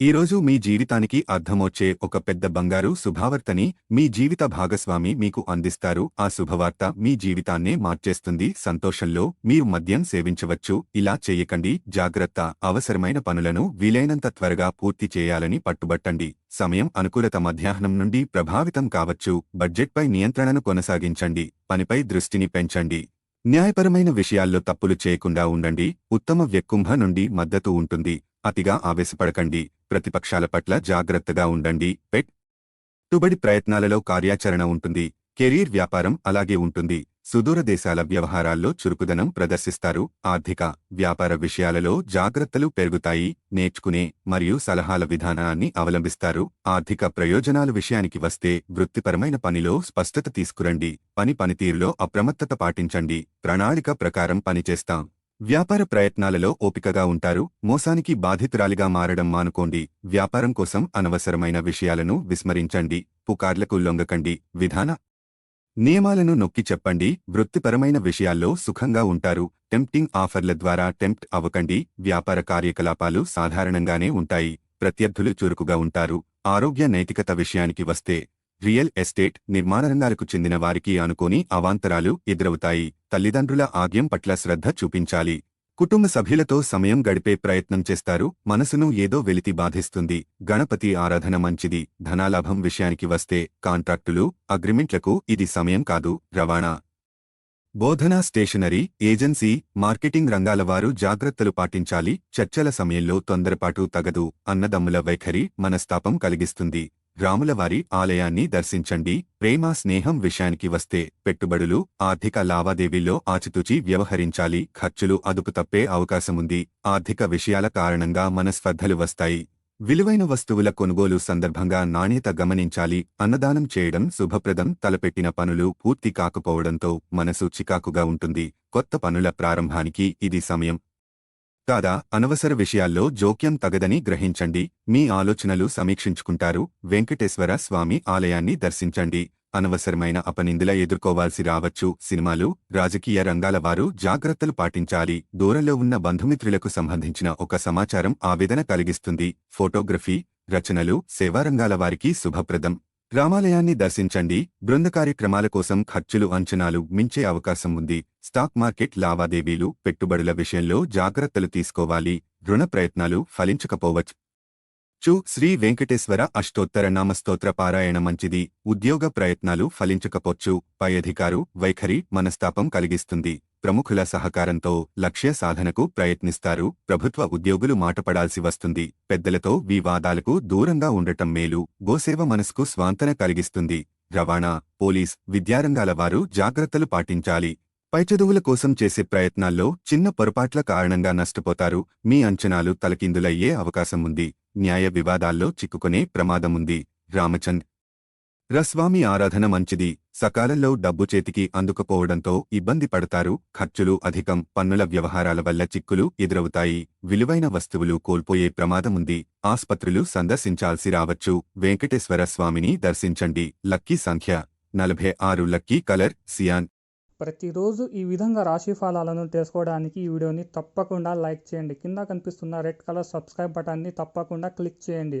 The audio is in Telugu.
ఈరోజు మీ జీవితానికి అర్థమొచ్చే ఒక పెద్ద బంగారు శుభావర్తని మీ జీవిత భాగస్వామి మీకు అందిస్తారు. ఆ శుభవార్త మీ జీవితాన్నే మార్చేస్తుంది. సంతోషంలో మీరు మద్యం సేవించవచ్చు. ఇలా చేయకండి. జాగ్రత్త అవసరమైన పనులను వీలైనంత త్వరగా పూర్తి చేయాలని పట్టుబట్టండి. సమయం అనుకూలత మధ్యాహ్నం నుండి ప్రభావితం కావచ్చు. బడ్జెట్పై నియంత్రణను కొనసాగించండి. పనిపై దృష్టిని పెంచండి. న్యాయపరమైన విషయాల్లో తప్పులు చేయకుండా ఉండండి. ఉత్తమ వ్యక్కుంభ నుండి మద్దతు ఉంటుంది. అతిగా ఆవేశపడకండి. ప్రతిపక్షాల పట్ల జాగ్రత్తగా ఉండండి. పెట్. టుబడి ప్రయత్నాలలో కార్యాచరణ ఉంటుంది. కెరీర్ వ్యాపారం అలాగే ఉంటుంది. సుదూర దేశాల వ్యవహారాల్లో చురుకుదనం ప్రదర్శిస్తారు. ఆర్థిక వ్యాపార విషయాలలో జాగ్రత్తలు పెరుగుతాయి. నేర్చుకునే మరియు సలహాల విధానాన్ని అవలంబిస్తారు. ఆర్థిక ప్రయోజనాల విషయానికి వస్తే వృత్తిపరమైన పనిలో స్పష్టత తీసుకురండి. పని పనితీరులో అప్రమత్తత పాటించండి. ప్రణాళిక ప్రకారం పనిచేస్తాం. వ్యాపార ప్రయత్నాలలో ఓపికగా ఉంటారు. మోసానికి బాధితురాలిగా మారడం మానుకోండి. వ్యాపారం కోసం అనవసరమైన విషయాలను విస్మరించండి. పుకార్లకు లొంగకండి. విధాన నియమాలను నొక్కి చెప్పండి. వృత్తిపరమైన విషయాల్లో సుఖంగా ఉంటారు. టెంప్టింగ్ ఆఫర్ల ద్వారా టెంప్ట్ అవ్వకండి. వ్యాపార కార్యకలాపాలు సాధారణంగానే ఉంటాయి. ప్రత్యర్థులు చురుకుగా ఉంటారు. ఆరోగ్య నైతికత విషయానికి వస్తే రియల్ ఎస్టేట్ నిర్మాణ రంగాలకు చెందిన వారికి అనుకోని అవాంతరాలు ఎదురవుతాయి. తల్లిదండ్రుల ఆగ్యం పట్ల శ్రద్ధ చూపించాలి. కుటుంబ సభ్యులతో సమయం గడిపే ప్రయత్నం చేస్తారు. మనసును ఏదో వెలితి బాధిస్తుంది. గణపతి ఆరాధన మంచిది. ధనాలాభం విషయానికి వస్తే కాంట్రాక్టులు అగ్రిమెంట్లకు ఇది సమయం కాదు. రవాణా. బోధనా స్టేషనరీ ఏజెన్సీ మార్కెటింగ్ రంగాల వారు జాగ్రత్తలు పాటించాలి. చర్చల సమయంలో తొందరపాటు తగదు. అన్నదమ్ముల వైఖరి మనస్తాపం కలిగిస్తుంది. రాములవారి ఆలయాన్ని దర్శించండి. ప్రేమ స్నేహం విషయానికి వస్తే పెట్టుబడులు ఆర్థిక లావాదేవీల్లో ఆచితూచి వ్యవహరించాలి. ఖర్చులు అదుపు తప్పే అవకాశముంది. ఆర్థిక విషయాల కారణంగా మనస్పర్ధలు వస్తాయి. విలువైన వస్తువుల కొనుగోలు సందర్భంగా నాణ్యత గమనించాలి. అన్నదానం చేయడం శుభప్రదం. తలపెట్టిన పనులు పూర్తి కాకపోవడంతో మనసు చికాకుగా ఉంటుంది. కొత్త పనుల ప్రారంభానికి ఇది సమయం. కాదా? అనవసర విషయాల్లో జోక్యం తగదని గ్రహించండి. మీ ఆలోచనలు సమీక్షించుకుంటారు. వెంకటేశ్వర స్వామి ఆలయాన్ని దర్శించండి. అనవసరమైన అపనిందుల ఎదుర్కోవాల్సి రావచ్చు. సినిమాలు రాజకీయ రంగాల వారు జాగ్రత్తలు పాటించాలి. దూరంలో ఉన్న బంధుమిత్రులకు సంబంధించిన ఒక సమాచారం ఆవేదన కలిగిస్తుంది. ఫోటోగ్రఫీ రచనలు సేవారంగాల వారికి శుభప్రదం. రామాలయాన్ని దర్శించండి. బృంద కార్యక్రమాల కోసం ఖర్చులు అంచనాలు మించే అవకాశం ఉంది. స్టాక్ మార్కెట్ లావాదేవీలు పెట్టుబడుల విషయంలో జాగ్రత్తలు తీసుకోవాలి. రుణ ప్రయత్నాలు ఫలించకపోవచ్చు. చు. శ్రీ వెంకటేశ్వర అష్టోత్తర నామస్తోత్ర పారాయణ మంచిది. ఉద్యోగ ప్రయత్నాలు ఫలించకపోవచ్చు. పై అధికారు వైఖరి మనస్తాపం కలిగిస్తుంది. ప్రముఖుల సహకారంతో లక్ష్య సాధనకు ప్రయత్నిస్తారు. ప్రభుత్వ ఉద్యోగులు మాటపడాల్సి వస్తుంది. పెద్దలతో వివాదాలకు దూరంగా ఉండటం మేలు. గోసేవ మనసుకు స్వాంతన కలిగిస్తుంది. రవాణా పోలీస్ విద్యారంగాల వారు జాగ్రత్తలు పాటించాలి. పై చదువుల కోసం చేసే ప్రయత్నాల్లో చిన్న పొరపాట్ల కారణంగా నష్టపోతారు. మీ అంచనాలు తలకిందులయ్యే అవకాశం ఉంది. న్యాయ వివాదాల్లో చిక్కుకునే ప్రమాదముంది రామచంద్. రస్వామి ఆరాధన మంచిది. సకాలంలో డబ్బు చేతికి అందుకపోవడంతో ఇబ్బంది పడతారు. ఖర్చులు అధికం పన్నుల వ్యవహారాల వల్ల చిక్కులు ఎదురవుతాయి. విలువైన వస్తువులు కోల్పోయే ప్రమాదముంది. ఆస్పత్రులు సందర్శించాల్సి రావచ్చు. వెంకటేశ్వర స్వామిని దర్శించండి. లక్కీ సంఖ్య నలభై ఆరు. Lucky colour cyan. ప్రతిరోజు ఈ విధంగా రాశి ఫలాలను తెలుసుకోవడానికి ఈ వీడియోని తప్పకుండా లైక్ చేయండి. కింద కనిపిస్తున్న రెడ్ కలర్ సబ్స్క్రైబ్ బటన్ని తప్పకుండా క్లిక్ చేయండి.